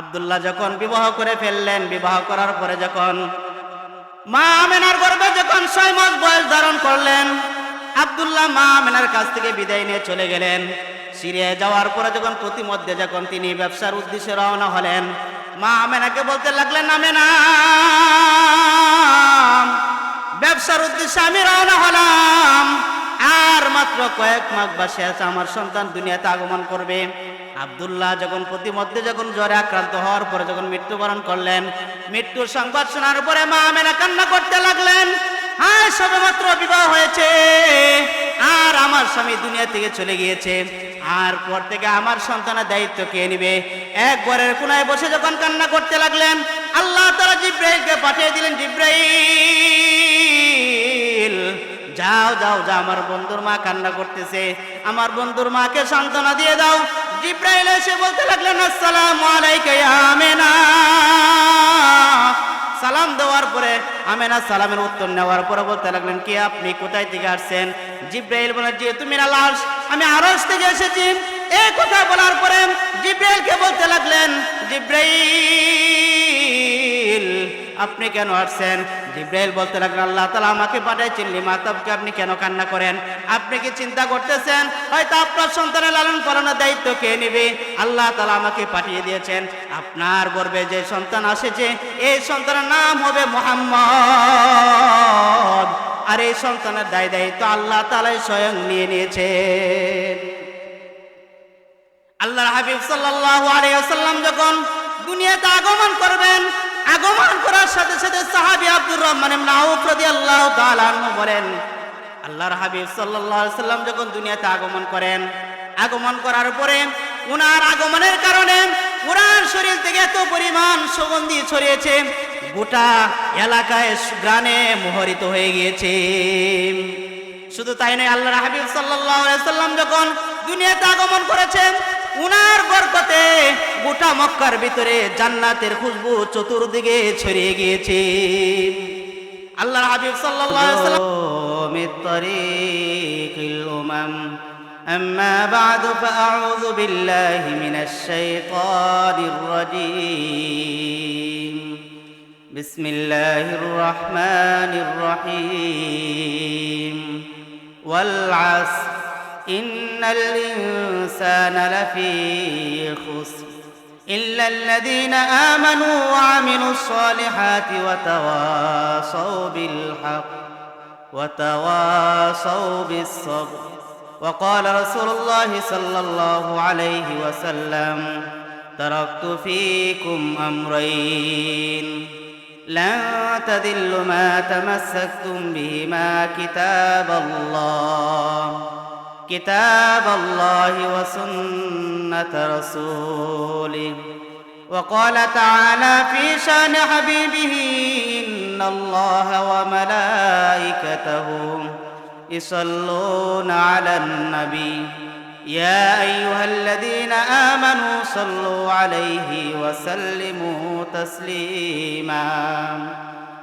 আব্দুল্লাহ যখন বিবাহ করে ফেললেন, বিবাহ করার পরে যখন মা আমেনার গর্ভে যখন ছয় মাস বয়স ধারণ করলেন, আবদুল্লাহ মা আমেনার কাছ থেকে বিদায় নিয়ে চলে গেলেন। সিরিয়ায় যাওয়ার পরে যখন প্রতিমধ্যে যখন তিনি ব্যবসার উদ্দেশ্যে রওনা হলেন, মা আমেনাকে বলতে লাগলেন, আমেনা, ব্যবসার উদ্দেশ্যে আমি রওনা হলাম। আর মাত্র কয়েক মাস বাসে আছে আমার সন্তান দুনিয়াতে আগমন করবে। আব্দুল্লাহ যখন প্রতিমধ্যে যখন জ্বরে আক্রান্ত হওয়ার পরে যখন মৃত্যুবরণ করলেন, মৃত্যুর সংবাদ শোনার পরে মা আমেনা কান্না করতে লাগলেন হ্যাঁ সবে মাত্র বিবাহ হয়েছে, আর আমার স্বামী দুনিয়া থেকে চলে গিয়েছে, আর পর থেকে আমার সন্তানের দায়িত্ব কে নিবে? এক ঘরের কোনায় বসে যখন কান্না করতে লাগলেন, আল্লাহ তারা জিব্রাইলকে পাঠিয়ে দিলেন, জিব্রাইল যাও যাও যা আমার বন্ধুর মা কান্না করতেছে। আমার বন্ধুর মাকে সান্ত্বনা দিয়ে দাও। জিব্রাইল এসে বলতে লাগলেন, আসসালামু আলাইকা আমেনা। সালাম দেওয়ার পরে আমেনা সালামের উত্তর নেওয়ার পরে বলতে লাগলেন, কি আপনি? কোথায় থেকে আসছেন? জিব্রাইল বলে যে তুমি না লাশ, আমি আরস থেকে এসেছি। এই কথা বলার পরে জিব্রাইলকে বলতে লাগলেন, জিব্রাইল, আপনি কেন আসছেন? জিব্রাইল বলতে লাগলেন আল্লাহ তালা আমাকে পাঠাইছেন লিমাতাবকে আপনি কেন কান্না করেন? আপনি কি চিন্তা করতেছেন? হয়তো আপনার সন্তানের লালন পালনের দায়িত্ব কে নেবে? আল্লাহ তালা আমাকে পাঠিয়ে দিয়েছেন। আপনার গর্বে যে সন্তান আসেছে এই সন্তানের নাম হবে মোহাম্মদ। আর এই সন্তানের দায় দায়িত্ব আল্লাহ তালাই স্বয়ং নিয়ে নিয়েছেন। আল্লাহর হাবিব আলাইহি ওয়াসাল্লাম যখন দুনিয়াতে আগমন করবেন আগমন করার সাথে সাথে সাহাবী আব্দুর রহমান ইবনে আউফ রাদিয়াল্লাহু তাআলা বলেন, আল্লাহর হাবিব সাল্লাল্লাহু আলাইহি সাল্লাম যখন দুনিয়াতে আগমন করেন, আগমন করার পরে উনার আগমনের কারণে উনার শরীর থেকে এত পরিমাণ সুগন্ধি ছড়িয়েছে, গোটা এলাকায় গ্রানে মোহরিত হয়ে গিয়েছে। শুধু তাই নয়, আল্লাহর হাবিব সাল্লাল্লাহু আলাইহি সাল্লাম যখন দুনিয়াতে আগমন করেছেন উনার বরকতে গোটা মক্কার ভিতরে জান্নাতের খুশবু চতুর্দিকে ছড়িয়ে গিয়েছে আল্লাহর হাবিব সাল্লাল্লাহু আলাইহি সাল্লাম মিত্তরিকিল উমাম أما بعد فأعوذ بالله من الشيطان الرجيم بسم الله الرحمن الرحيم والعصر إن الإنسان لفي خسر إلا الذين آمنوا وعملوا الصالحات وتواصوا بالحق وتواصوا بالصبر. وقال رسول الله صلى الله عليه وسلم تركت فيكم أمرين. لن تذلوا ما تمسكتم بهما كتاب الله. كتاب الله وسنة رسوله. وقال تعالى في شأن حبيبه إن الله وملائكته يصلون على النبي. يا أيها الذين آمنوا صلوا عليه وسلموا تسليما.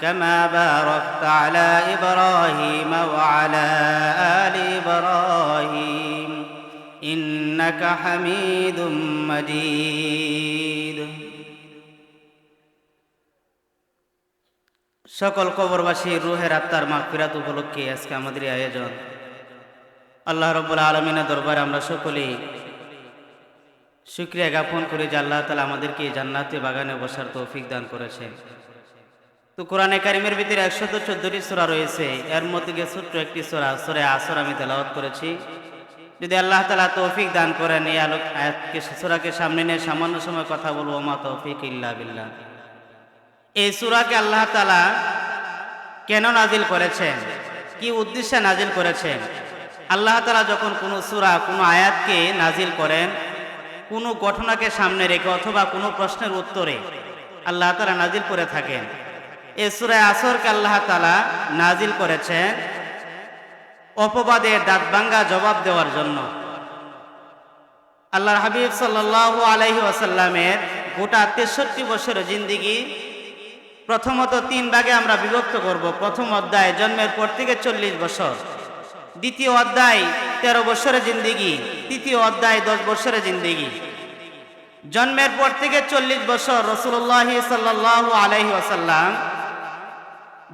كما باركت على إبراهيم وعلى آل إبراهيم إنك حميد مجيد সকল কবরবাসী রুহের আত্মার মাগফিরাত উপলক্ষে আজকে আমাদের এই আয়োজন আল্লাহ রব্বুল আলমিনের দরবারে আমরা সকলেই শুক্রিয়া জ্ঞাপন করে যে আল্লাহ তালা আমাদেরকে এই জান্নাতে বাগানে বসার তৌফিক দান করেছেন তো কোরআনে কারিমের ভিতরে একশত চোদ্দটি সোরা রয়েছে। এর মধ্যে ছোট্ট একটি সোরা, সোরে আসর আমি তেলাওয়াত করেছি। যদি আল্লাহ তালা তৌফিক দান করেন এই আলোক আয়াতকে, সোরাকে সামনে নিয়ে সামান্য সময় কথা বলব মা তৌফিক ইল্লা বিল্লাহ। এই সুরাকে আল্লাহ তালা কেন নাজিল করেছেন? কি উদ্দেশ্যে নাজিল করেছেন? আল্লাহ তালা যখন কোনো সুরা, কোনো আয়াতকে নাজিল করেন, কোনো ঘটনাকে সামনে রেখে অথবা কোনো প্রশ্নের উত্তরে আল্লাহ তালা নাজিল করে থাকেন। এ সুরায় আসরকে আল্লাহ তালা নাজিল করেছেন অপবাদের দাঁতভাঙ্গা জবাব দেওয়ার জন্য। আল্লাহর হাবিব সাল্লাহ আলাইহি ওয়াসাল্লামের গোটা তেষট্টি বছরের জিন্দিগি প্রথমত তিন ভাগে আমরা বিভক্ত করব। প্রথম অধ্যায় জন্মের পর থেকে চল্লিশ বছর। দ্বিতীয় অধ্যায় তেরো বছরের জিন্দিগি। তৃতীয় অধ্যায় দশ বছরের জিন্দিগি। জন্মের পর থেকে চল্লিশ বছর রসুল্লাহ সাল্লাহ আলাইহি ওয়াসাল্লাম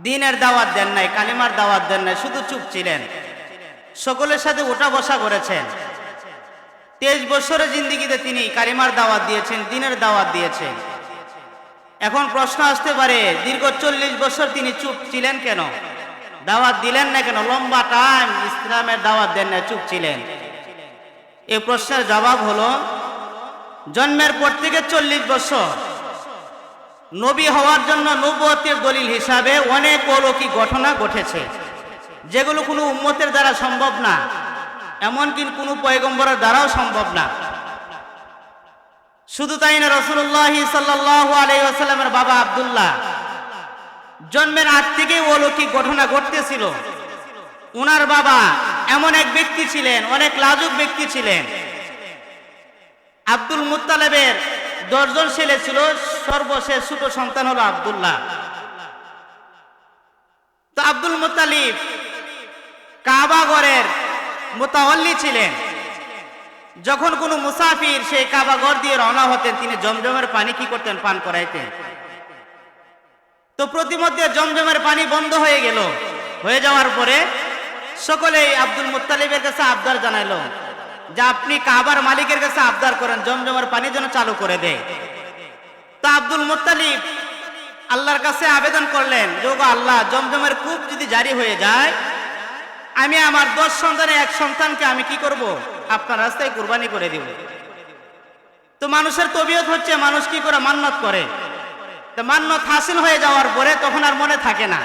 দিনের দাওয়াত দেন নাই, কালিমার দাওয়াত দেন নাই, শুধু চুপ ছিলেন। সকলের সাথে ওঠা বসা করেছেন। তেইশ বছরের জিন্দিগিতে তিনি কালিমার দাওয়াত দিয়েছেন, দিনের দাওয়াত দিয়েছেন। এখন প্রশ্ন আসতে পারে, দীর্ঘ চল্লিশ বছর তিনি চুপ ছিলেন কেন? দাওয়াত দিলেন না কেন? লম্বা টাইম ইসলামের দাওয়াত দেন না চুপ ছিলেন। এই প্রশ্নের জবাব হলো, জন্মের পর থেকে চল্লিশ বছর নবী হওয়ার জন্য নবতের দলিল হিসাবে অনেক অলৌকিক ঘটনা ঘটেছে, যেগুলো কোনো উম্মতের দ্বারা সম্ভব না, এমনকি কোনো পয়গম্বরের দ্বারাও সম্ভব না। শুধু তাই না রসুল্লাহ সাল্লাহ আলাইসাল্লামের বাবা আবদুল্লাহ জন্মের আগ থেকেই অলৌকিক ঘটনা ঘটতেছিল। উনার বাবা এমন এক ব্যক্তি ছিলেন, অনেক লাজুক ব্যক্তি ছিলেন। আব্দুল মুতালেবের দশজন ছেলে ছিল সর্বশেষ ছোট সন্তান হলো আবদুল্লাহ। তো আব্দুল মুতালিব কাবাগরের মোতাল্লি ছিলেন। যখন কোনো মুসাফির সেই কাবাগর দিয়ে রওনা হতেন, তিনি জমজমের পানি কি করতেন? পান করাইতেন। তো প্রতিমধ্যে জমজমের পানি বন্ধ হয়ে গেল। হয়ে যাওয়ার পরে সকলেই আব্দুল মুতালিবের কাছে আবদার জানাইলো যে আপনি কাবার মালিকের কাছে আবদার করেন, জমজমের পানি যেন চালু করে দেয়। তা আব্দুল মুতালিব আল্লাহর কাছে আবেদন করলেন, যে ওগো আল্লাহ, জমজমের কূপ যদি জারি হয়ে যায়, আমি আমার দশ সন্তানের এক সন্তানকে আমি কি করব? আপনার রাস্তায় কুরবানি করে দিব। তো মানুষের তবিয়ত হচ্ছে, মানুষ কি করে? মান্নত করে। তো মান্নত হাসিল হয়ে যাওয়ার পরে তখন আর মনে থাকে না।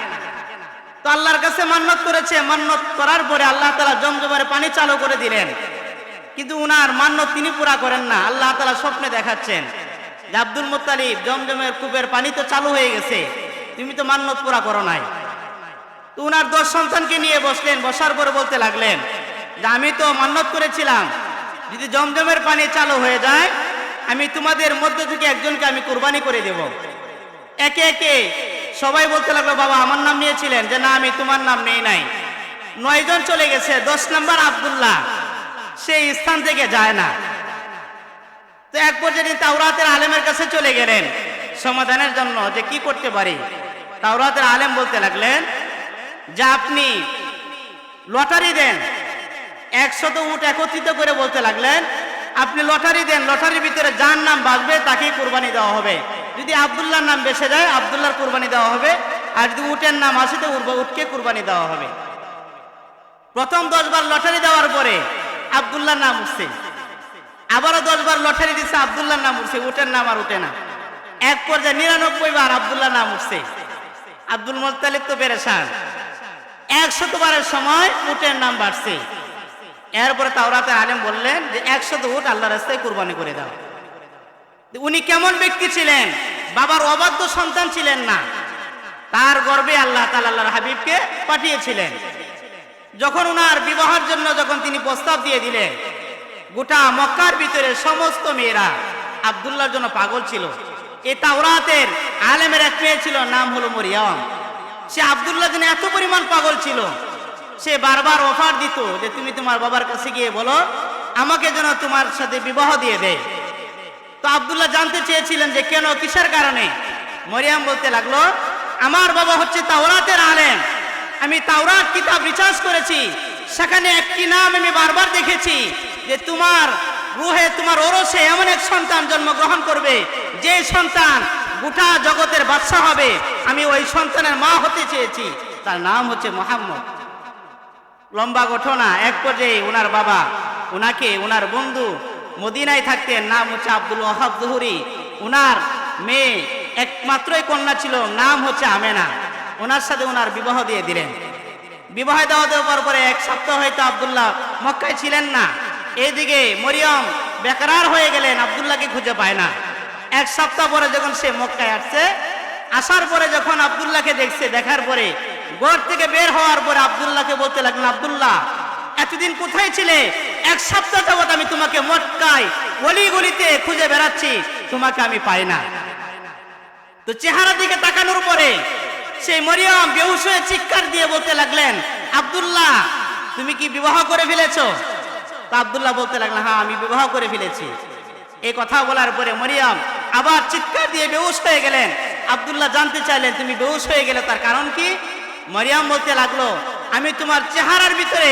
তো আল্লাহর কাছে মান্নত করেছে, মান্নত করার পরে আল্লাহ তালা জমজমের পানি চালু করে দিলেন। কিন্তু উনার মান্নত তিনি পুরা করেন না, আল্লাহ তালা স্বপ্নে দেখাচ্ছেন। যে আব্দুল মুতালিব জমজমের কূপের পানি তো চালু হয়ে গেছে। তুমি তো মান্নত পুরা করো নাই। উনার দশ সন্তানকে নিয়ে বসলেন, বসার পরে বলতে লাগলেন যে, আমি তো মান্নত করেছিলাম। যদি জমজমের পানি চালু হয়ে যায়, আমি তোমাদের মধ্য থেকে একজনকে আমি কুরবানি করে দেব। একে একে সবাই বলতে লাগল, বাবা, আমার নাম নিয়েছিলেন। যে, না, আমি তোমার নাম নেই নাই। নয়জন চলে গেছে, দশ নম্বর আবদুল্লাহ, সেই স্থান থেকে যায় না। তো এক পর্যায়ে তাওরাতের আলেমের কাছে চলে গেলেন সমাধানের জন্য যে কি করতে পারি? তাওরাতের আলেম বলতে লাগলেন, যে আপনি লটারি দেন, একশত উট একত্রিত করে বলতে লাগলেন, আপনি লটারি দেন, লটারির ভিতরে যার নাম বাঁচবে তাকেই কোরবানি দেওয়া হবে। যদি আবদুল্লাহর নাম বেসে যায়, আবদুল্লাহর কোরবানি দেওয়া হবে, আর যদি উটের নাম আসে, তো উটকে কোরবানি দেওয়া হবে। প্রথম দশবার লটারি দেওয়ার পরে আবদুল্লাহর নাম উঠছে। আবারও দশবার লটারি দিচ্ছে আবদুল্লাহ নাম উঠছে, উটের নাম আর উঠে না। এক পর্যায়ে নিরানব্বই বার আবদুল্লাহ নাম উঠছে। আব্দুল মোত্তালিব তো পেরেছান একশতবারের সময় উটের নাম বাড়ছে। এরপরে তাওরাতে আলেম বললেন যে, একশত উট আল্লাহ রাস্তায় কুরবানি করে দাও। উনি কেমন ব্যক্তি ছিলেন? বাবার অবাধ্য সন্তান ছিলেন না। তার গর্বে আল্লাহ তালা আল্লাহর হাবিবকে পাঠিয়েছিলেন। যখন উনার বিবাহের জন্য যখন তিনি প্রস্তাব দিয়ে দিলেন গোটা মক্কার ভিতরে সমস্ত মেয়েরা আবদুল্লাহর জন্য পাগল ছিল। এ তাওরাতের আলেমের এক মেয়ে ছিল, নাম হলো মরিয়ম। সে আবদুল্লাহ জন্য এত পরিমাণ পাগল ছিল। সে বারবার অফার দিত যে, তুমি তোমার বাবার কাছে গিয়ে বলো, আমাকে যেন তোমার সাথে বিবাহ দিয়ে দেয় তো আবদুল্লাহ জানতে চেয়েছিলেন যে, কেন, কিসের কারণে? মরিয়াম বলতে লাগল, আমার বাবা হচ্ছে তাওরাতের আলেম। আমি তাওরাত কিতাব রিচার্জ করেছি। সেখানে একটি নাম আমি বারবার দেখেছি যে তোমার রুহে, তোমার ওরসে এমন এক সন্তান জন্মগ্রহণ করবে, যে সন্তান গোটা জগতের বাদশা হবে। আমি ওই সন্তানের মা হতে চেয়েছি। তার নাম হচ্ছে মোহাম্মদ। লম্বা ঘটনা, এক পর্যায়ে ওনার বাবা, ওনাকে ওনার বন্ধু মদিনায় থাকতেন, নাম হচ্ছে আব্দুল ওহাব জহুরি। ওনার মেয়ে একমাত্রই কন্যা ছিল, নাম হচ্ছে আমেনা। ওনার সাথে ওনার বিবাহ দিয়ে দিলেন। বিবাহ দেওয়া দেওয়ার পরে এক সপ্তাহ হয়তো আবদুল্লাহ মক্কায় ছিলেন না। এইদিকে মরিয়ম বেকার হয়ে গেলেন, আবদুল্লাহকে খুঁজে পায় না। এক সপ্তাহ পরে যখন সে মক্কায় আসছে, আসার পরে যখন আব্দুল্লাহকে দেখছে, দেখার পরে ঘর থেকে বের হওয়ার পরে আব্দুল্লাহকে বলতে লাগলেন, আব্দুল্লাহ, এতদিন কোথায় ছিলে? এক সপ্তাহ যাবত আমি তোমাকে মটকাই গলি গলিতে খুঁজে বেড়াচ্ছি, তোমাকে আমি পাই না। তো চেহারা দিকে তাকানোর পরে সেই মরিয়ম বেহুশ হয়ে চিৎকার দিয়ে বলতে লাগলেন, আব্দুল্লাহ, তুমি কি বিবাহ করে ফেলেছো? তা আব্দুল্লাহ বলতে লাগলেন হ্যাঁ আমি বিবাহ করে ফেলেছি। এই কথা বলার পরে মরিয়াম আবার চিৎকার দিয়ে বেহুশ হয়ে গেলেন। আব্দুল্লাহ জানতে চাইলেন, তুমি বেহুশ হয়ে গেলে তার কারণ কি? মরিয়াম বলতে লাগল, আমি তোমার চেহারার ভিতরে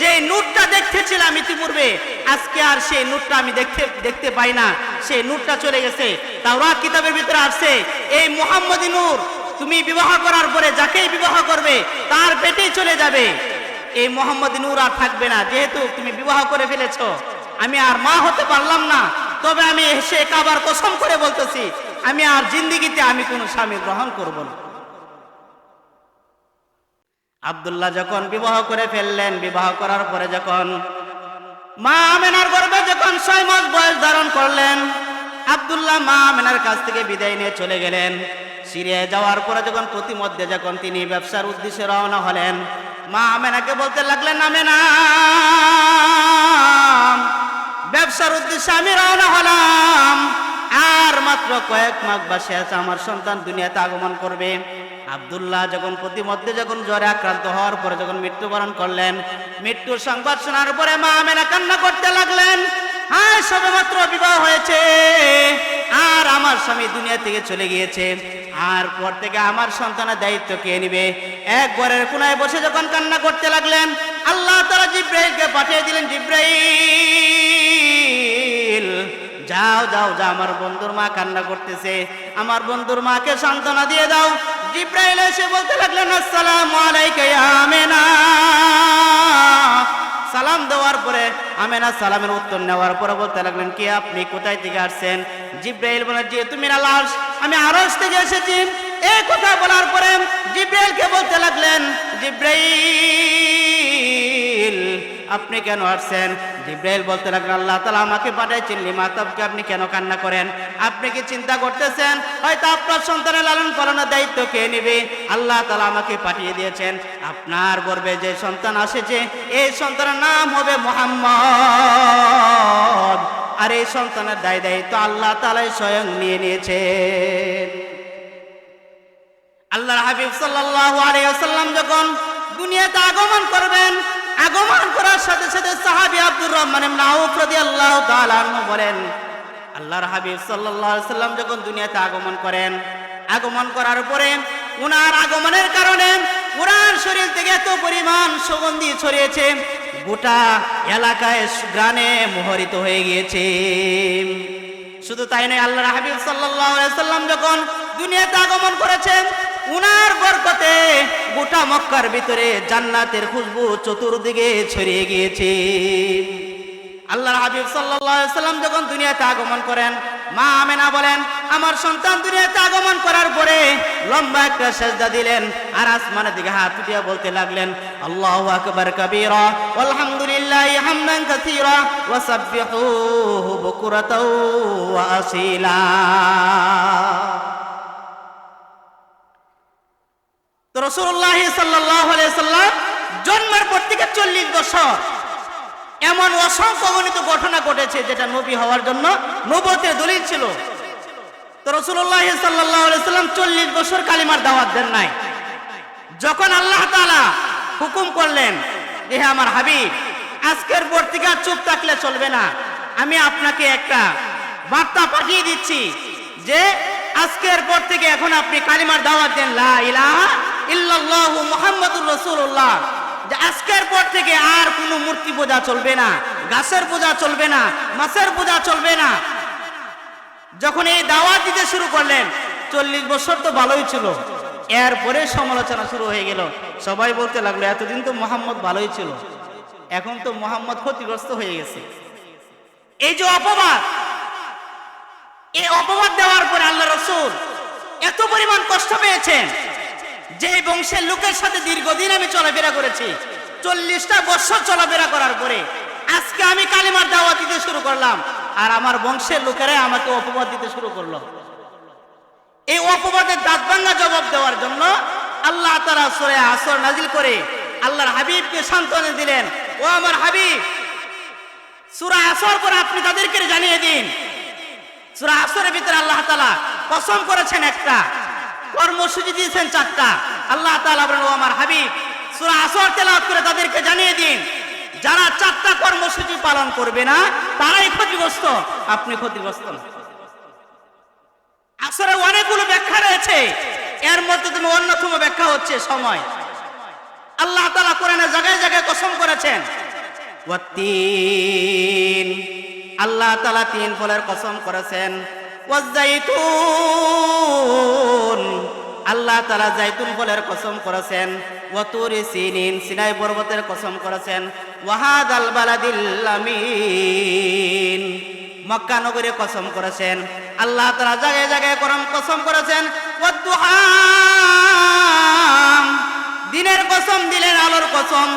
যে নূরটা দেখতেছিলাম ইতিপূর্বে, আজকে আর সেই নূরটা আমি দেখতে দেখতে পাই না। সেই নূরটা চলে গেছে, তাওরাত কিতাবের ভিতরে আসছে, এই মোহাম্মদী নূর তুমি বিবাহ করার পরে যাকেই বিবাহ করবে, তার পেটেই চলে যাবে। এই মোহাম্মদ নূর আর থাকবে না, যেহেতু তুমি বিবাহ করে ফেলেছ। আমি আর মা হতে পারলাম না, তবে আমি সে কাবার কসম করে বলতেছি, আমি আর জিন্দিগিতে আমি কোনো স্বামী গ্রহণ করব না। আব্দুল্লাহ যখন বিবাহ করে ফেললেন, বিবাহ করার পরে যখন মা আমেনার গর্ভে যখন ছয় মাস বয়স ধারণ করলেন, আবদুল্লাহ মা আমেনার কাছ থেকে বিদায় নিয়ে চলে গেলেন। সিরিয়ায় যাওয়ার পরে যখন প্রতিমধ্যে যখন তিনি ব্যবসার উদ্দেশ্যে রওনা হলেন, মা আমেনাকে বলতে লাগলেন, আমেনা, ব্যবসার উদ্দেশ্যে আমি রওনা হলাম। আর মাত্র কয়েক মাস বাসে আছে, আমার সন্তান দুনিয়াতে আগমন করবে। আব্দুল্লাহ যখন প্রতিমধ্যে যখন জ্বরে আক্রান্ত হওয়ার পরে যখন মৃত্যুবরণ করলেন, মৃত্যুর সংবাদ শোনার পরে মা আমেনা কান্না করতে লাগলেন। হ্যাঁ সবে মাত্র বিবাহ হয়েছে, আর আমার স্বামী দুনিয়া থেকে চলে গিয়েছে, আর পর থেকে আমার সন্তানের দায়িত্ব কে নিবে? এক ঘরের কোনায় বসে যখন কান্না করতে লাগলেন, আল্লাহ তারা জিব্রাইলকে পাঠিয়ে দিলেন, জিব্রাইল, যাও যাও যা আমার বন্ধুর মা কান্না করতেছে, আমার বন্ধুর মাকে সান্ত্বনা দিয়ে দাও। জিব্রাইল এসে বলতে লাগলেন, আসসালামু আলাইকা আমেনা। সালাম দেওয়ার পরে আমেনা সালামের উত্তর নেওয়ার পরে বলতে লাগলেন, কি আপনি? কোথায় থেকে আসছেন? জিব্রাইল বলে যে তুমি না লাশ। আমি আরস থেকে এসেছি। এই কথা বলার পরে জিব্রাইলকে বলতে লাগলেন, জিব্রাইল, আপনি কেন আসছেন? জিব্রাইল বলতে লাগলেন আল্লাহ তালা আমাকে পাঠাইছেন লিমাতাবকে আপনি কেন কান্না করেন? আপনি কি চিন্তা করতেছেন? হয়তো আপনার সন্তানের লালন পালনের দায়িত্ব কে নেবে? আল্লাহ তালা আমাকে পাঠিয়ে দিয়েছেন। আপনার গর্বে যে সন্তান আসেছে এই সন্তানের নাম হবে মোহাম্মদ। আর এই সন্তানের দায় দায়িত্ব আল্লাহ তালাই স্বয়ং নিয়ে নিয়েছেন। আল্লাহর হাবিব আলাইহি ওয়াসাল্লাম যখন দুনিয়াতে আগমন করবেন আগমন করার সাথে সাথে সাহাবী আব্দুর রহমান ইবনে আউফ রাদিয়াল্লাহু বলেন, আল্লাহর হাবিব সাল্লাম যখন দুনিয়াতে আগমন করেন, আগমন করার পরে উনার আগমনের কারণে উনার শরীর থেকে এত পরিমাণ সুগন্ধি ছড়িয়েছে, গোটা এলাকায় গ্রানে মোহরিত হয়ে গিয়েছে। শুধু তাই নয়, আল্লাহর হাবিব আলাইহি সাল্লাম যখন দুনিয়াতে আগমন করেছেন উনার বরকতে গোটা মক্কার ভিতরে জান্নাতের খুশবু চতুর্দিকে ছড়িয়ে গিয়েছে। আল্লাহর হাবিব সাল্লাম যখন দুনিয়াতে আগমন করেন, মা আমেনা বলেন, আমার সন্তান দুনিয়াতে আগমন করার পরে লম্বা একটা সেজদা দিলেন আর আসমানের দিকে হাত উঠিয়ে বলতে লাগলেন, আল্লাহু আকবার কাবীরা আলহামদুলিল্লাহি হামদান তো আলাইহি সাল্লাম জন্মের পর থেকে 40 বছর এমন অসংখ্য ঘটনা ঘটেছে যেটা নবী হওয়ার জন্য নবতের দলিল ছিল। তো রসুল্লাহ সাল্লাহ সাল্লাম চল্লিশ বছর কালিমার দাওয়াত দেন নাই। যখন আল্লাহ তাআলা হুকুম করলেন যে আমার হাবিব, আজকের পর থেকে চুপ থাকলে চলবে না। আমি আপনাকে একটা বার্তা পাঠিয়ে দিচ্ছি যে আজকের পর থেকে এখন আপনি কালিমার দাওয়াত দেন, লা রাসূলুল্লাহ। যে আজকের পর থেকে আর কোনো মূর্তি পূজা চলবে না, গাছের পূজা চলবে না, মাছের পূজা চলবে না। যখন এই দাওয়াত দিতে শুরু করলেন, চল্লিশ বছর তো ভালোই ছিল। এরপরে সমালোচনা শুরু হয়ে গেল। সবাই বলতে লাগল, এতদিন তো মোহাম্মদ ভালোই ছিল। এখন তো মোহাম্মদ ক্ষতিগ্রস্ত হয়ে গেছে। এই যে অপবাদ এই অপবাদ দেওয়ার পরে আল্লাহ রসুল এত পরিমাণ কষ্ট পেয়েছেন যে বংশের লোকের সাথে দীর্ঘদিন আমি চলাফেরা করেছি, চল্লিশটা বছর চলাফেরা করার পরে আজকে আমি কালিমার দাওয়া দিতে শুরু করলাম আর আমার বংশের লোকেরাই আমাকে অপবাদ দিতে শুরু করল। এই অপবাদের দাঁত ভাঙ্গা জবাব দেওয়ার জন্য আল্লাহ তারা সরে আসর নাজিল করে আল্লাহর হাবিবকে সান্ত্বনা দিলেন, ও আমার হাবিব, সুরা আসর করে আপনি তাদেরকে জানিয়ে দিন সুরা আসরের ভিতরে আল্লাহ তালা কসম করেছেন একটা। কর্মসূচি দিয়েছেন চারটা। আল্লাহ তালা বলেন, ও আমার হাবিব, সুরা আসর তেলাওয়াত করে তাদেরকে জানিয়ে দিন, যারা চারটা কর্মসূচি পালন করবে না, তারাই ক্ষতিগ্রস্ত, আপনি ক্ষতিগ্রস্ত না। আসলে অনেকগুলো ব্যাখ্যা রয়েছে। এর মধ্যে তুমি অন্যতম ব্যাখ্যা হচ্ছে সময়। আল্লাহ তালা কোরআনে জায়গায় জায়গায় কসম করেছেন, ওয়াত্তিন আল্লাহ তালা তিন ফলের কসম করেছেন ওয়াজ্জাইতুন আল্লাহ তালা জাইতুন ফলের কসম করেছেন, ওয়াতুরি সিনিন, সিনাই পর্বতের কসম করেছেন ওয়াহাদ আল বালাদিল আমিন। মক্কা নগরে কসম করেছেন, আল্লাহ তারা জায়গায় জায়গায় করম কসম করেছেন ওয়াদ্দুহাম দিনের কসম দিলেন আলোর কসম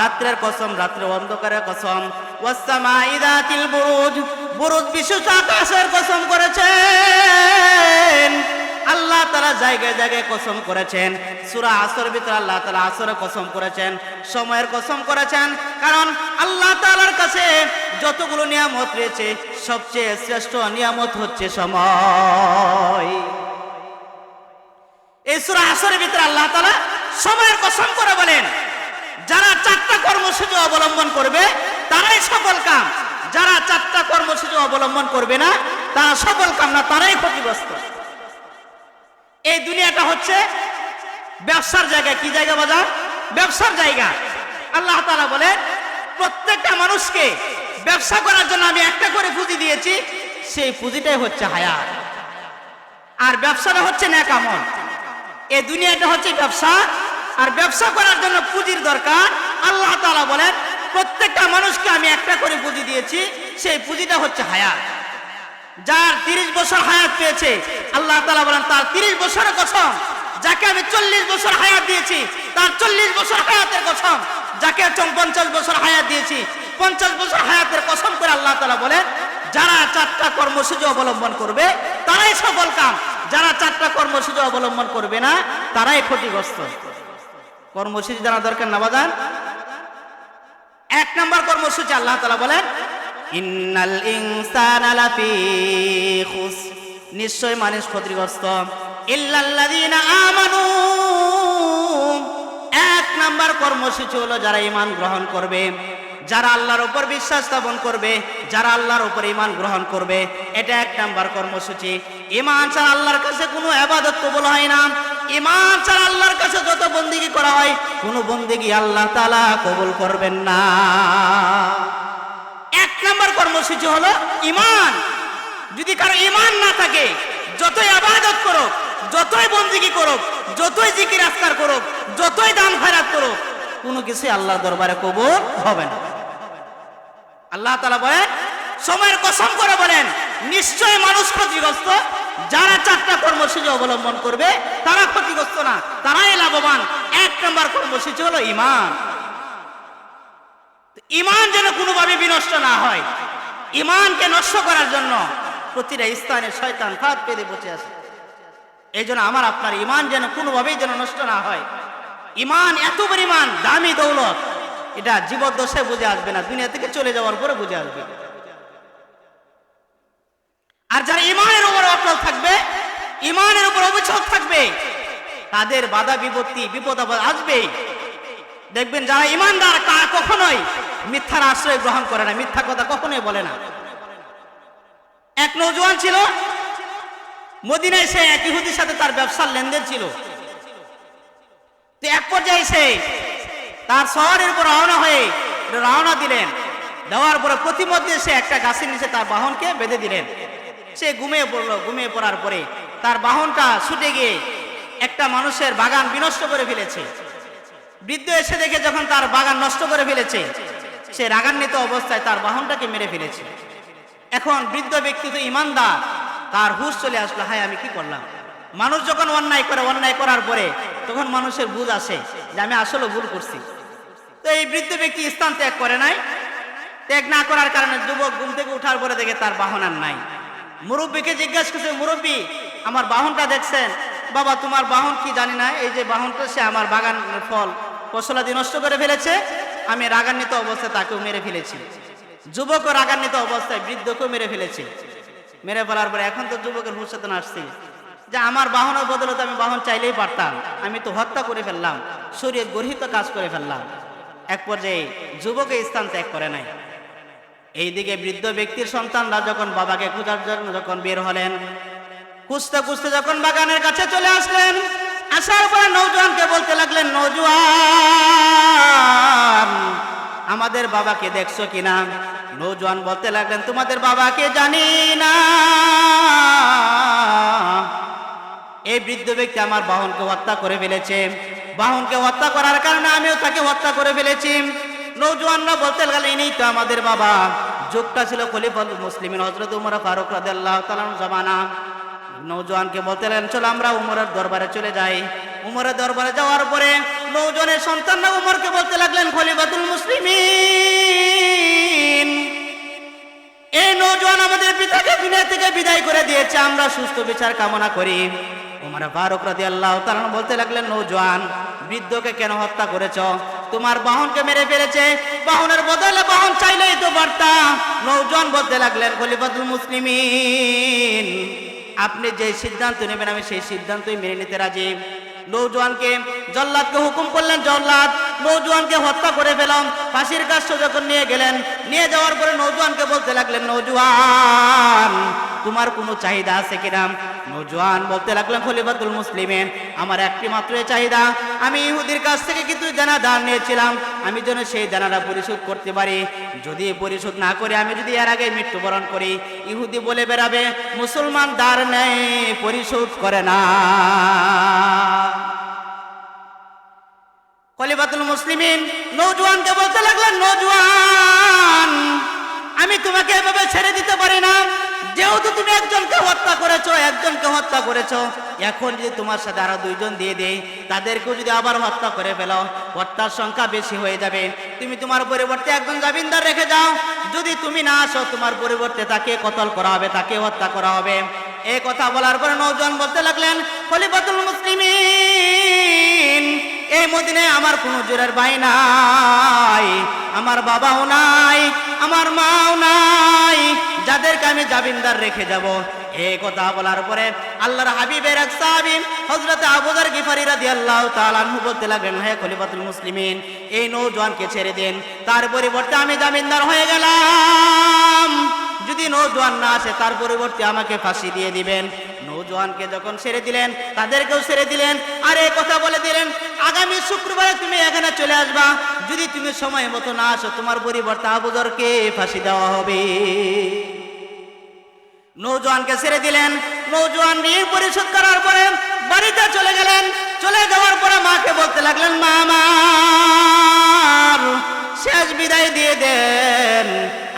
রাত্রের কসম, রাত্রে অন্ধকারের কসম ওয়াসসামা ইদাতিল বুরুজ। বুরুজ বিশ্বস্ত আকাশের কসম করেছেন। আল্লাহ তারা জায়গায় জায়গায় কসম করেছেন। সুরা আসর ভিতরে আল্লাহ তালা আসরে কসম করেছেন, সময়ের কসম করেছেন। কারণ আল্লাহ তালার কাছে যতগুলো নিয়ামত রয়েছে, সবচেয়ে শ্রেষ্ঠ নিয়ামত হচ্ছে সময়। এই সুরা আসরের ভিতরে আল্লাহ তালা সময়ের কসম করে বলেন, যারা চারটা কর্মসূচি অবলম্বন করবে, তারাই সফল কাম। যারা চারটা কর্মসূচি অবলম্বন করবে না, তারা সফল কাম না, তারাই ক্ষতিগ্রস্ত। এই দুনিয়াটা হচ্ছে ব্যবসার জায়গা। কি জায়গা বাজার? ব্যবসার জায়গা। আল্লাহ তালা বলেন, প্রত্যেকটা মানুষকে ব্যবসা করার জন্য আমি একটা করে পুঁজি দিয়েছি, সেই পুঁজিটাই হচ্ছে হায়াত। আর ব্যবসাটা হচ্ছে ন্যাকামল। এই দুনিয়াটা হচ্ছে ব্যবসা, আর ব্যবসা করার জন্য পুঁজির দরকার। আল্লাহ তালা বলেন, প্রত্যেকটা মানুষকে আমি একটা করে পুঁজি দিয়েছি, সেই পুঁজিটা হচ্ছে হায়াত। যার তিরিশ বছর হায়াত পেয়েছে, আল্লাহ তালা বলেন, তার তিরিশ বছরের কসম, যাকে আমি চল্লিশ বছর হায়াত দিয়েছি, তার চল্লিশ বছর হায়াতের কসম, যাকে পঞ্চাশ বছর হায়াত দিয়েছি, পঞ্চাশ বছর হায়াতের কসম করে আল্লাহ তালা বলেন, যারা চারটা কর্মসূচি অবলম্বন করবে, তারাই সফল কাম। যারা চারটা কর্মসূচি অবলম্বন করবে না, তারাই ক্ষতিগ্রস্ত। কর্মসূচি জানা দরকার না, বাজান? এক নম্বর কর্মসূচি আল্লাহ তালা বলেন, ইন্নাল ইনসানা লাফি খুস। নিশ্চয় মানুষ ক্ষতিগ্রস্ত। ইল্লাল্লাযীনা আমানু। এক নাম্বার কর্মসূচি হলো যারা ইমান গ্রহণ করবে, যারা আল্লাহর উপর বিশ্বাস স্থাপন করবে, যারা আল্লাহর উপর ইমান গ্রহণ করবে। এটা এক নাম্বার কর্মসূচি। ঈমান ছাড়া আল্লাহর কাছে কোনো ইবাদত কবুল হয় না। ঈমান ছাড়া আল্লাহর কাছে যত বন্দিগি করা হয়, কোনো বন্দিগি আল্লাহ তালা কবুল করবেন না। এক নম্বর কর্মসূচি হলো ইমান। যদি কারও ইমান না থাকে, যতই আবাদত করো যতই বন্দিগি করো যতই জিকির আজকার করো যতই দান খয়রাত করো কোনো কিছু আল্লাহ দরবারে কবুল হবে না। আল্লাহ তালা বলেন, সময়ের কসম করে বলেন নিশ্চয় মানুষ ক্ষতিগ্রস্ত যারা চারটা কর্মসূচি অবলম্বন করবে, তারা ক্ষতিগ্রস্ত না, তারাই লাভবান। এক নম্বর কর্মসূচি হলো ইমান ইমান যেন কোনোভাবে বিনষ্ট না হয় ইমানকে নষ্ট করার জন্য প্রতিটা স্থানে শয়তান ফাঁদ পেতে বসে আছে। এই জন্য আমার, আপনার ইমান যেন কোনোভাবেই যেন নষ্ট না হয়। ইমান এত পরিমাণ দামি দৌলত, এটা জীবদ্দশায় বুঝে আসবে না, দুনিয়া থেকে চলে যাওয়ার পরে বুঝে আসবে। আর যারা ইমানের উপর অটল থাকবে, ইমানের উপর অবিচল থাকবে, তাদের বাধা বিপত্তি, বিপদ আসবেই দেখবেন যারা ইমানদার, তারা কখনোই মিথ্যার আশ্রয় গ্রহণ করে না, মিথ্যা কথা কখনোই বলে না। এক নৌজওয়ান ছিল, মদিনায় সে এক ইহুদির সাথে তার ব্যবসার লেনদেন ছিল। তো এক পর্যায়ে সে তার শহরের উপর রওনা হয়ে রওনা দিলেন। দেওয়ার পরে প্রতিমধ্যে সে একটা গাছের নিচে তার বাহনকে বেঁধে দিলেন। সে ঘুমিয়ে পড়ল, ঘুমিয়ে পড়ার পরে তার বাহনটা ছুটে গিয়ে একটা মানুষের বাগান বিনষ্ট করে ফেলেছে। বৃদ্ধ এসে দেখে যখন তার বাগান নষ্ট করে ফেলেছে, সে রাগান্বিত অবস্থায় তার বাহনটাকে মেরে ফেলেছে। এখন বৃদ্ধ ব্যক্তি তো ইমানদার, তার হুশ চলে আসলো, হায়, আমি কি করলাম? মানুষ যখন অন্যায় করে, অন্যায় করার পরে তখন মানুষের বুঝ আসে যে আমি আসলে ভুল করছি। তো এই বৃদ্ধ ব্যক্তি স্থান ত্যাগ করে নাই। ত্যাগ না করার কারণে যুবক ঘুম থেকে উঠার পরে দেখে তার বাহন আর নাই। মুরব্বীকে জিজ্ঞেস করছে, মুরব্বী, আমার বাহনটা দেখছেন? বাবা, তোমার বাহন কি জানি না, এই যে বাহনটা, সে আমার বাগান ফল। ফসলাদি নষ্ট করে ফেলেছে। আমি রাগান্বিত অবস্থায় তাকেও মেরে ফেলেছি। যুবকও রাগান্বিত অবস্থায় বৃদ্ধকেও মেরে ফেলেছি। মেরে ফেলার পরে এখন তো যুবকের হুসেতন আসছে। যে আমার বাহনের বদলে আমি বাহন চাইলেই পারতাম, আমি তো হত্যা করে ফেললাম শরীর গর্হিত কাজ করে ফেললাম। এক পর্যায়ে যুবকে স্থান ত্যাগ করে নাই। এইদিকে বৃদ্ধ ব্যক্তির সন্তানরা যখন বাবাকে খোঁজার জন্য যখন বের হলেন, খুঁজতে খুঁজতে যখন বাগানের কাছে চলে আসলেন, আসার পরে নৌজওয়ানকে বলতে লাগলেন নৌজওয়ান আমাদের বাবাকে দেখছ কিনা নৌজওয়ান বলতে লাগলেন, তোমাদের বাবাকে জানি না? এই বৃদ্ধ ব্যক্তি আমার বাহনকে হত্যা করে ফেলেছে। বাহনকে হত্যা করার কারণে আমিও তাকে হত্যা করে ফেলেছি। নৌজওয়ানরা বলতে গেলে ইনি তো আমাদের বাবা। যুগটা ছিল খলিফাল মুসলিমিন হজরত উমর ফারুক রাদিয়াল্লাহু তাআলা জামানা। নৌজওয়ানকে বলতে গেলেন চলো আমরা উমরের দরবারে চলে যাই। উমরের দরবারে যাওয়ার পরে নৌজনের সন্তানরা উমরকে বলতে লাগলেন, খলিফাতুল মুসলিমিন, এই নৌজওয়ান আমাদের পিতাকে দুনিয়া থেকে বিদায় করে দিয়েছে, আমরা সুস্থ বিচার কামনা করি। উমর ফারুক রাদি আল্লাহ তাআলা বলতে লাগলেন নৌজওয়ান বৃদ্ধকে কেন হত্যা করেছ? তোমার বাহনকে মেরে ফেলেছে। বাহনের বদলে বাহন চাইলেই তো পারতা নৌজওয়ান বলতে লাগলেন খলিফাতুল মুসলিমিন, আপনি যে সিদ্ধান্ত নেবেন, আমি সেই সিদ্ধান্তই মেনে নিতে রাজি। নৌজওয়ানকে জল্লাদকে হুকুম করলেন, জল্লাদ, নৌজওয়ানকে হত্যা করে ফেলাম। ফাঁসির কাজ যখন নিয়ে গেলেন, নিয়ে যাওয়ার পরে নৌজওয়ানকে বলতে লাগলেন, নৌজওয়ান তোমার কোনো চাহিদা আছে কিনা? নৌজওয়ান বলতে লাগলেন, খলিফাতুল মুসলিমেন, আমার একটি মাত্র চাহিদা। আমি ইহুদির কাছ থেকে কিন্তু জানা দান নিয়েছিলাম। আমি যেন সেই জানাটা পরিশোধ করতে পারি। যদি পরিশোধ না করে, আমি যদি এর আগে মৃত্যুবরণ করি, ইহুদি বলে বেড়াবে, মুসলমান দার নেই, পরিশোধ করে না। খলিফাতুল মুসলিমিন নৌজওয়ানকে বলতে লাগলেন নৌজওয়ান আমি তোমাকে এভাবে ছেড়ে দিতে পারি না। যেহেতু তুমি একজনকে হত্যা করেছ, একজনকে হত্যা করেছ, এখন যদি তোমার সাথে আরও দুইজন দিয়ে দেই, তাদেরকেও যদি আবার হত্যা করে ফেলো, হত্যার সংখ্যা বেশি হয়ে যাবে। তুমি তোমার পরিবর্তে একজন জামিনদার রেখে যাও। যদি তুমি না আসো, তোমার পরিবর্তে তাকে কতল করা হবে, তাকে হত্যা করা হবে। এই কথা বলার পরে নৌজন বলতে লাগলেন, খলিফাতুল মুসলিমিন এই মদিনে আমার কোনো জোরের ভাই নাই, আমার বাবাও নাই, আমার মাও নাই, যাদেরকে আমি জামিনদার রেখে যাব। এই কথা বলার পরে আল্লাহর হাবিবের এক সাহাবী হযরত আবুজার গিফারি রাদিয়াল্লাহু তাআলা আনহু বলতে লাগলেন, হে খলিফাতুল মুসলিমিন, এই নৌজওয়ানকে ছেড়ে দেন। তার পরিবর্তে আমি জামিনদার হয়ে গেলাম। যদি নৌজওয়ান না আসে, তার পরিবর্তে আমাকে ফাঁসি দিয়ে দিবেন। নৌজওয়ানকে যখন ছেড়ে দিলেন, তাদেরকেও ছেড়ে দিলেন। আর এই কথা বলে দিলেন, আগামী শুক্রবারে তুমি এখানে চলে আসবা। যদি তুমি সময় মতো না আসো, তোমার পরিবর্তে আবুজরকে ফাঁসি দেওয়া হবে। নৌজওয়ানকে ছেড়ে দিলেন। নৌজওয়ান ঋণ পরিশোধ করার পরে বাড়িতে চলে গেলেন। চলে যাওয়ার পরে মাকে বলতে লাগলেন মা শেষ বিদায় দিয়ে দেন।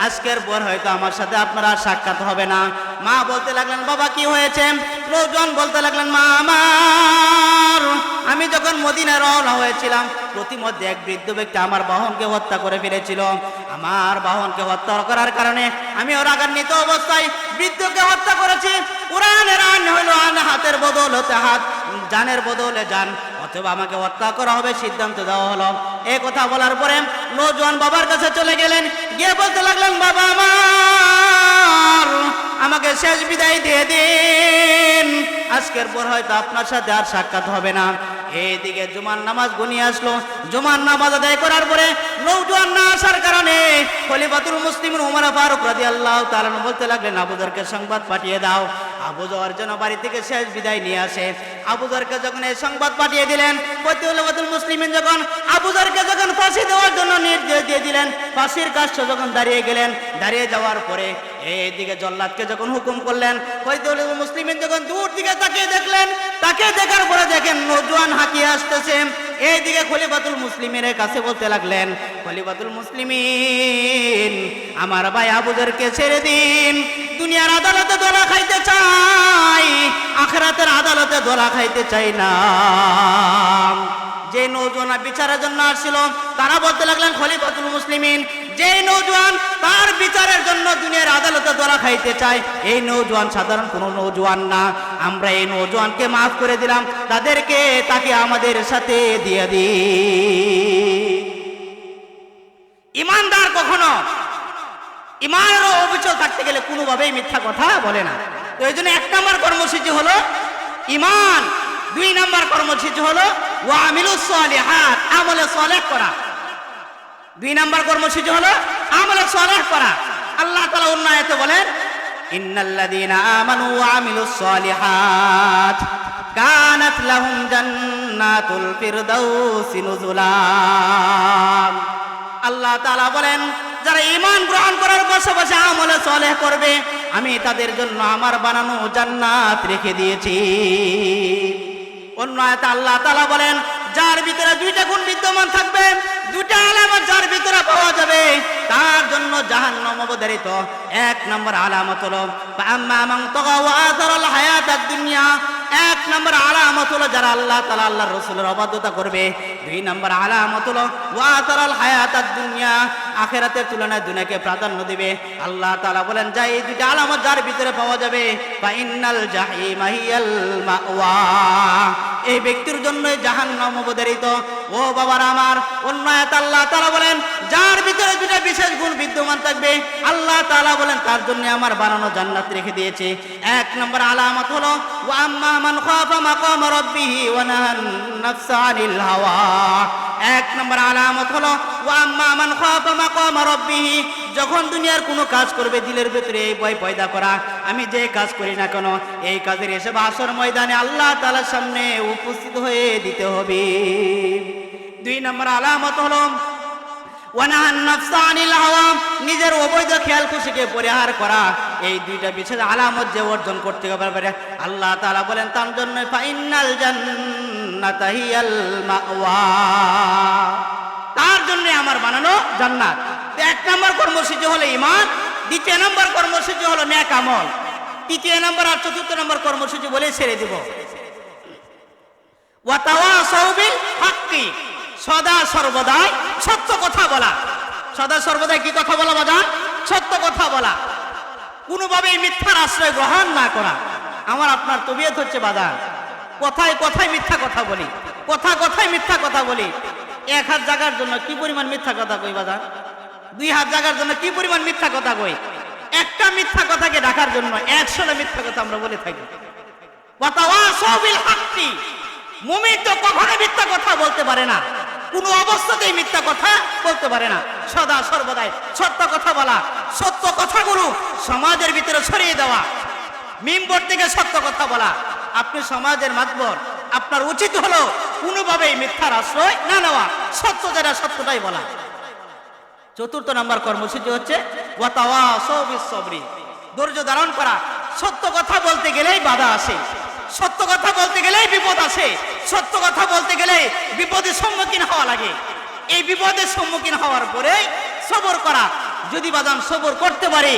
আজকের পর হয়তো আমার সাথে আপনার সাক্ষাৎ হবে না। মা বলতে লাগলেন, বাবা, কি হয়েছে? নৌজওয়ান বলতে লাগলেন, মা, আমার আমি যখন মদিনায় রওনা হয়েছিলাম, প্রতিমধ্যে এক বৃদ্ধ ব্যক্তি আমার বাহনকে হত্যা করে ফেলেছিল। আমার বাহনকে হত্যা করার কারণে আমি ওর রাগান্বিত অবস্থায় বৃদ্ধকে হত্যা করেছি। কোরআনের আইন হইল আন হাতের বদলতে হাত, জানের বদলে যান। অথবা আমাকে হত্যা করা হবে, সিদ্ধান্ত দেওয়া হলো। এ কথা বলার পরে নৌজওয়ান বাবার কাছে চলে গেলেন। গিয়ে বলতে লাগলেন, বাবা আমার আমাকে শেষ বিদায় দিয়ে দিন। আজকের পর হয়তো আপনার সাথে আর সাক্ষাৎ হবে না। এইদিকে জুমার নামাজ গুনিয়ে আসলো। জুমার নামাজ আদায় করার পরে নৌজওয়ান না আসার কারণে খলিফাতুল মুসলিম উমর ফারুক রাজি আল্লাহ তাআলা বলতে লাগলেন আবুদরকে সংবাদ পাঠিয়ে দাও। আবুজর যেন বাড়ি থেকে শেষ বিদায় নিয়ে আসে। আবুজরকে যখন এই সংবাদ পাঠিয়ে দিলেন খলিফাতুল মুসলিমিন যখন আবুজরকে যখন ফাঁসি দেওয়ার জন্য নির্দেশ দিয়ে দিলেন, ফাঁসির কাজ যখন দাঁড়িয়ে গেলেন, দাঁড়িয়ে যাওয়ার পরে এইদিকে জল্লাদকে যখন হুকুম করলেন ফরিদুল মুসলিমিন যখন দূর দিকে তাকিয়ে দেখলেন, তাকে দেখার পরে দেখেন নজওয়ান হাঁকিয়ে আসতেছে। এইদিকে খলিফাতুল মুসলিমের কাছে বলতে লাগলেন, খলিফাতুল মুসলিমিন, আমার ভাই আবুদেরকে ছেড়ে দিন। দুনিয়ার আদালতে ধরা খাইতে চাই, আখরাতের আদালতে ধরা খাইতে চাই না। যে নৌজওয়ান বিচারের জন্য আসছিল, তারা বলতে লাগলেন, খলিফাতুল মুসলিমিন যে নৌজোয়ান তার বিচারের জন্য দুনিয়ার আদালতে ধরা খাইতে চায়, এই নৌজোয়ান সাধারণ কোনো নৌজওয়ান না। আমরা এই নৌজওয়ানকে মাফ করে দিলাম, তাদেরকে তাকে আমাদের সাথে দিয়ে দিই ইমানদার কখনো ইমানেরও অবিচল থাকতে গেলে কোনোভাবেই মিথ্যা কথা বলে না। তো এই জন্য এক নম্বর কর্মসূচি হলো, ইমান দুই নম্বর কর্মসূচি হলো ওয়ামিলুস সালিহাত, আমলে সালেহ করা। দুই নম্বর কর্মসূচি হলো আমলে সালেহ করা। আল্লাহ তাআলা অন্য আয়াতে বলেন আমানু আল্লাহ বলেন, যারা ঈমান গ্রহণ করার পাশাপাশি আমলে সালেহ করবে, আমি তাদের জন্য আমার বানানো জান্নাত রেখে দিয়েছি। অন্য আয়াতে আল্লাহ তাআলা বলেন যার ভিতরে দুইটা গুণ বিদ্যমান থাকবে দুইটা আলামত যার ভিতরে পাওয়া যাবে, তার জন্য জাহান্নাম অবধারিত। এক নম্বর আলামত হলো দুনিয়া এক নম্বর আলামত হলো, যারা আল্লাহ তাআলা আল্লাহর রাসূলের অবাধ্যতা করবে। দুই নম্বর আলামত হলো, ওয়া আথারাল হায়াতাদ দুনিয়া আখিরাতের তুলনায় দুনিয়াকে প্রাধান্য দিবে। আল্লাহ তাআলা বলেন, যা এই দুইটা আলামত যার ভিতরে পাওয়া যাবে, ফা ইন্নাল জাহিমা মাওয়া। এই ব্যক্তির জন্য জাহান্নাম অবধারিত। ও বাবার আমার, অন্য আয়াত আল্লাহ তাআলা বলেন, যার ভিতরে দুটা বিশেষ গুণ বিদ্যমান থাকবে, আল্লাহ তাআলা বলেন, তার জন্য আমার বানানো জান্নাত রেখে দিয়েছে। এক নম্বর আলামত হলো, ওয়া আম্মা মান খাফা মাকাম রাব্বিহি ওয়া নাহান নাফসা হাওয়া। এক নম্বর আলামত হলো, ওয়া আম্মা মান খাফা মাকাম রাব্বিহি, যখন দুনিয়ার কোনো কাজ করবে দিলের ভেতরে এই ভয় পয়দা করা। আমি যে কাজ করি না কেন, এই কাজের এসে আসর ময়দানে আল্লাহ তাআলার সামনে উপস্থিত হয়ে দিতে হবে। দুই নম্বর আলামত হলো নিজের অবৈধ খেয়াল খুশিকে পরিহার করা। এই দুইটা বিশেষ আলামত যে অর্জন করতে পারবে আল্লাহ তাআলা বলেন, তার জন্য ফাইনাল তার জন্য আমার বানানো জান্নাত। এক নম্বর কর্মসূচি হলো ইমান দ্বিতীয় নম্বর কর্মসূচি হলো ন্যাক আমল। তৃতীয় নম্বর আর চতুর্থ নম্বর কর্মসূচি বলে ছেড়ে দিব। ওয়াতাওয়াসাউ বিল হাক্কি। সদা সর্বদাই সত্য কথা বলা। সদা সর্বদাই কি কথা বলা বাজান সত্য কথা বলা। কোনোভাবেই মিথ্যার আশ্রয় গ্রহণ না করা। আমার আপনার তবিয়ত হচ্ছে বাজান কথায় কথায় মিথ্যা কথা বলি। কথা কথায় মিথ্যা কথা বলি। এক হাত জাগার জন্য কি পরিমাণ মিথ্যা কথা কই বাজান দুই হাত জাগার জন্য কি পরিমাণ মিথ্যা কথা কই? একটা মিথ্যা কথাকে ঢাকার জন্য একশোটা মিথ্যা কথা আমরা বলে থাকি। মুমিন তো কখনো মিথ্যা কথা বলতে পারে না। কোনো অবস্থাতেই মিথ্যা কথা বলতে পারে না। সদা সর্বদাই সত্য কথা বলা, সত্য কথাগুলো সমাজের ভিতরে ছড়িয়ে দেওয়া, মিম্বর থেকে সত্য কথা বলা। আপনি সমাজের মাতবর, আপনার উচিত হলো কোনোভাবেই মিথ্যার আশ্রয় না নেওয়া, সত্য যেটা সত্যটাই বলা। চতুর্থ নম্বর কর্মসূচি হচ্ছে ধৈর্য ধারণ করা। সত্য কথা বলতে গেলেই বাধা আসে। সত্য কথা বলতে গেলেই বিপদ আসে। সত্য কথা বলতে গেলে বিপদের সম্মুখীন হওয়া লাগে। এই বিপদের সম্মুখীন হওয়ার পরে সবর করা। যদি বাদাম সবর করতে পারে,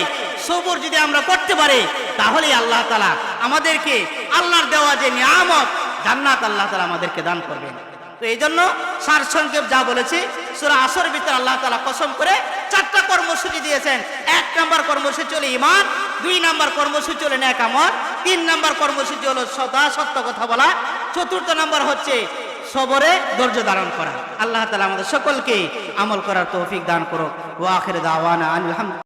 সবর যদি আমরা করতে পারি, তাহলেই আল্লাহ তালা আমাদেরকে আল্লাহর দেওয়া যে নিয়ামত, জান্নাত আল্লাহ তালা আমাদেরকে দান করবেন। তো এই জন্য সার সংক্ষেপ যা বলেছি, সুরা আসর ভিতরে আল্লাহ তালা কসম করে চারটা কর্মসূচি দিয়েছেন। এক নাম্বার কর্মসূচি হলো ইমান দুই নাম্বার কর্মসূচি হলো ন্যাক আমল তিন নাম্বার কর্মসূচি হলো সদা সত্য কথা বলা, চতুর্থ নাম্বার হচ্ছে সবরে ধৈর্য ধারণ করা। আল্লাহ তালা আমাদের সকলকে আমল করার তৌফিক দান করুক। ওয়াখির দাওয়ানা আলহামদুলিল্লাহ